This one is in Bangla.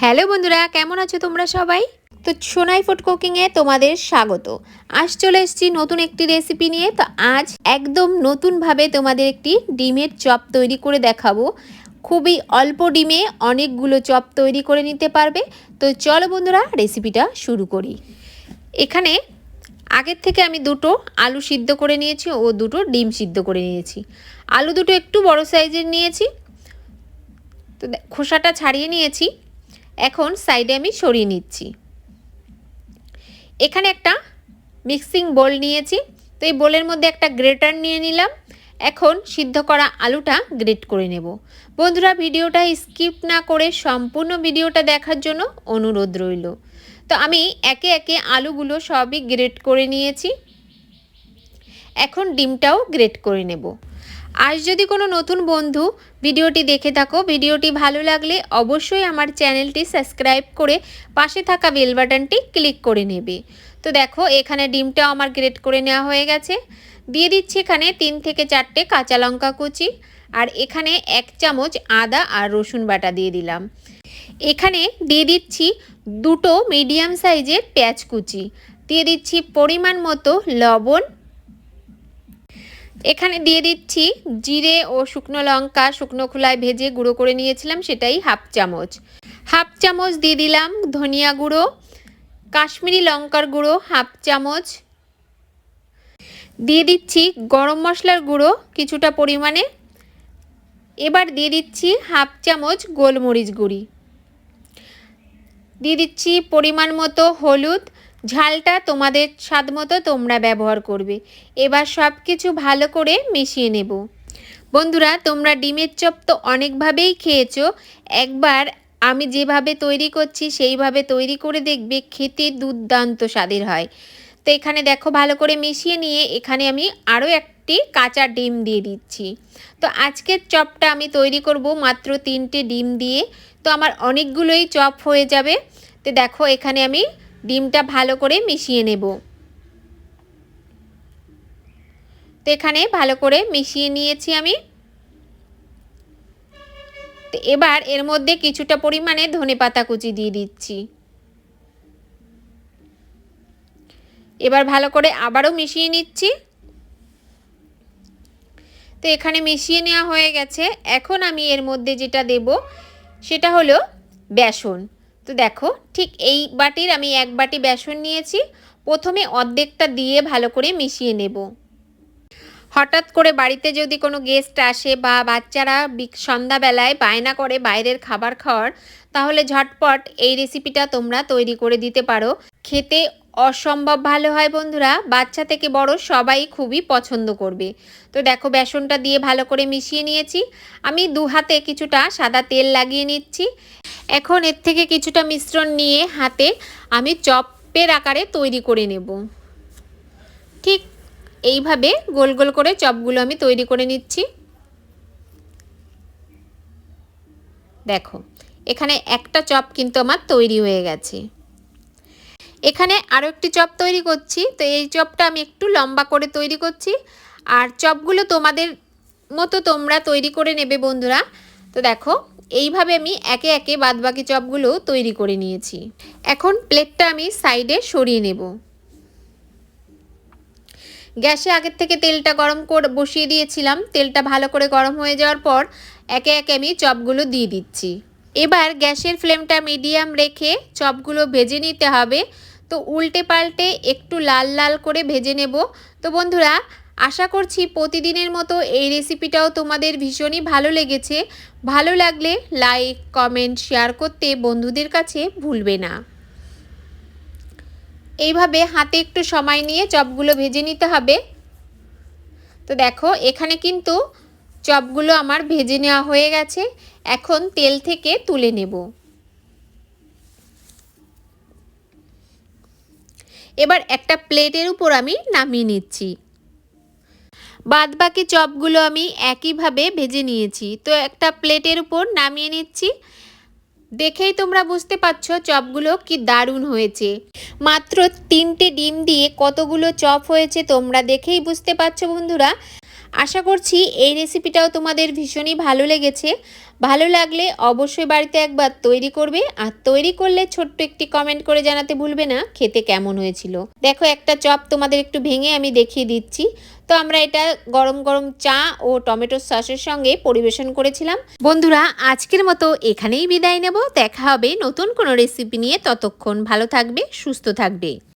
হ্যালো বন্ধুরা, কেমন আছো তোমরা সবাই? তো সোনাই ফুড কুকিংয়ে তোমাদের স্বাগত। আজ চলে এসেছি নতুন একটি রেসিপি নিয়ে। তো আজ একদম নতুনভাবে তোমাদের একটি ডিমের চপ তৈরি করে দেখাবো। খুবই অল্প ডিমে অনেকগুলো চপ তৈরি করে নিতে পারবে। তো চলো বন্ধুরা রেসিপিটা শুরু করি। এখানে আগের থেকে আমি দুটো আলু সিদ্ধ করে নিয়েছি ও দুটো ডিম সিদ্ধ করে নিয়েছি। আলু দুটো একটু বড় সাইজের নিয়েছি। তো খোসাটা ছাড়িয়ে নিয়েছি। এখন সাইডে আমি সরিয়ে নিচ্ছি। এখানে একটা মিক্সিং বোল নিয়েছি, তো এই বোলের মধ্যে একটা গ্রেটার নিয়ে নিলাম। এখন সিদ্ধ করা আলুটা গ্রেট করে নেব। বন্ধুরা, ভিডিওটা স্কিপ না করে সম্পূর্ণ ভিডিওটা দেখার জন্য অনুরোধ রইল। তো আমি একে একে আলুগুলো সবই গ্রেট করে নিয়েছি। এখন ডিমটাও গ্রেট করে নেব। আজ যদি কোনো নতুন বন্ধু ভিডিওটি দেখে থাকো, ভিডিওটি ভালো লাগলে অবশ্যই আমার চ্যানেলটি সাবস্ক্রাইব করে পাশে থাকা বেল বাটনটি ক্লিক করে নেবে। তো দেখো, এখানে ডিমটাও আমার গ্রেট করে নেওয়া হয়ে গেছে। দিয়ে দিচ্ছি এখানে তিন থেকে চারটে কাঁচা লঙ্কা কুচি আর এখানে এক চামচ আদা আর রসুন বাটা দিয়ে দিলাম। এখানে দিয়ে দিচ্ছি দুটো মিডিয়াম সাইজের পেঁয়াজ কুচি। দিয়ে দিচ্ছি পরিমাণ মতো লবণ এখানে দিয়ে দিচ্ছি জিরে ও শুকনো লঙ্কা, শুকনো খোলায় ভেজে গুঁড়ো করে নিয়েছিলাম, সেটাই হাফ চামচ। হাফ চামচ দিয়ে দিলাম ধনিয়া গুঁড়ো, কাশ্মীরি লঙ্কার গুঁড়ো, হাফ চামচ। দিয়ে দিচ্ছি গরম মশলার গুঁড়ো কিছুটা পরিমাণে। এবার দিয়ে দিচ্ছি হাফ চামচ গোলমরিচ গুঁড়ি। দিয়ে দিচ্ছি পরিমাণ মতো হলুদ ঝালটা তোমাদের স্বাদ মতো তোমরা ব্যবহার করবে। এবার সব কিছু ভালো করে মিশিয়ে নেব। বন্ধুরা, তোমরা ডিমের চপ তো অনেকভাবেই খেয়েছো। একবার আমি যেভাবে তৈরি করছি, সেইভাবে তৈরি করে দেখবে খেতে দুর্দান্ত স্বাদের হয়। তো এখানে দেখো, ভালো করে মিশিয়ে নিয়ে এখানে আমি আরও একটি কাঁচা ডিম দিয়ে দিচ্ছি। তো আজকের চপটা আমি তৈরি করব মাত্র তিনটে ডিম দিয়ে। তো আমার অনেকগুলোই চপ হয়ে যাবে। তো দেখো, এখানে আমি ডিমটা ভালো করে মিশিয়ে নেব। তো এখানে ভালো করে মিশিয়ে নিয়েছি আমি। তো এবার এর মধ্যে কিছুটা পরিমাণে ধনে পাতা কুচি দিয়ে দিচ্ছি। এবার ভালো করে আবারও মিশিয়ে নিচ্ছি। তো এখানে মিশিয়ে নেওয়া হয়ে গেছে। এখন আমি এর মধ্যে যেটা দেব সেটা হলো বেসন। তো দেখো, ঠিক এই বাটির আমি এক বাটি বেসন নিয়েছি। প্রথমে অর্ধেকটা দিয়ে ভালো করে মিশিয়ে নেব। হঠাৎ করে বাড়িতে যদি কোনো গেস্ট আসে বা বাচ্চারা সন্ধ্যাবেলায় বায়না করে বাইরের খাবার খাওয়ার, তাহলে ঝটপট এই রেসিপিটা তোমরা তৈরি করে দিতে পারো। খেতে অসম্ভব ভালো হয় বন্ধুরা, বাচ্চা থেকে বড় সবাই খুবই পছন্দ করবে। তো দেখো, বেসনটা দিয়ে ভালো করে মিশিয়ে নিয়েছি। আমি দু হাতে কিছুটা সাদা তেল লাগিয়ে নিচ্ছি। এখন এর থেকে কিছুটা মিশ্রণ নিয়ে হাতে আমি চপের আকারে তৈরি করে নেব। ঠিক এইভাবে গোল গোল করে চপগুলো আমি তৈরি করে নিচ্ছি। দেখো, এখানে একটা চপ কিন্তু আমার তৈরি হয়ে গেছে। এখানে আরও একটি চপ তৈরি করছি। তো এই চপটা আমি একটু লম্বা করে তৈরি করছি। আর চপগুলো তোমাদের মতো তোমরা তৈরি করে নেবে বন্ধুরা। তো দেখো এইভাবে আমি একে একে বাদবাকি চপগুলো তৈরি করে নিয়েছি। এখন প্লেটটা আমি সাইডে সরিয়ে নেব। গ্যাসে আগের থেকে তেলটা গরম করে বসিয়ে দিয়েছিলাম। তেলটা ভালো করে গরম হয়ে যাওয়ার পর একে একে আমি চপগুলো দিয়ে দিচ্ছি। এবার গ্যাসের ফ্লেমটা মিডিয়াম রেখে চপগুলো ভেজে নিতে হবে। তো উল্টে পাল্টে একটু লাল লাল করে ভেজে নেব। তো বন্ধুরা আশা করছি প্রতিদিনের মতো এই রেসিপিটাও তোমাদের ভীষণই ভালো লেগেছে। ভালো লাগলে লাইক কমেন্ট শেয়ার করতে বন্ধুদের কাছে ভুলবে না। এইভাবে হাতে একটু সময় নিয়ে চপগুলো ভেজে নিতে হবে। তো দেখো, এখানে কিন্তু চপগুলো আমার ভেজে নেওয়া হয়ে গেছে। এখন তেল থেকে তুলে নেব। এবার একটা প্লেটের উপর আমি নামিয়ে নিচ্ছি। বাদ বাকি চপগুলো আমি একইভাবে ভেজে নিয়েছি। তো একটা প্লেটের উপর নামিয়ে নিচ্ছি। দেখেই তোমরা বুঝতে পারছ চপগুলো কি দারুণ হয়েছে। মাত্র তিনটে ডিম দিয়ে কতগুলো চপ হয়েছে তোমরা দেখেই বুঝতে পারছ বন্ধুরা। আশা করছি এই রেসিপিটাও তোমাদের ভীষণই ভালো লেগেছে। ভালো লাগলে অবশ্যই বাড়িতে একবার তৈরি করবে আর তৈরি করলে ছোট্ট একটি কমেন্ট করে জানাতে ভুলবে না, খেতে কেমন হয়েছিল। দেখো, একটা চপ তোমাদের একটু ভেঙে আমি দেখিয়ে দিচ্ছি। তো আমরা এটা গরম গরম চা ও টমেটো সসের সঙ্গে পরিবেশন করেছিলাম। বন্ধুরা, আজকের মতো এখানেই বিদায় নেব। দেখা হবে নতুন কোনো রেসিপি নিয়ে। ততক্ষণ ভালো থাকবে, সুস্থ থাকবে।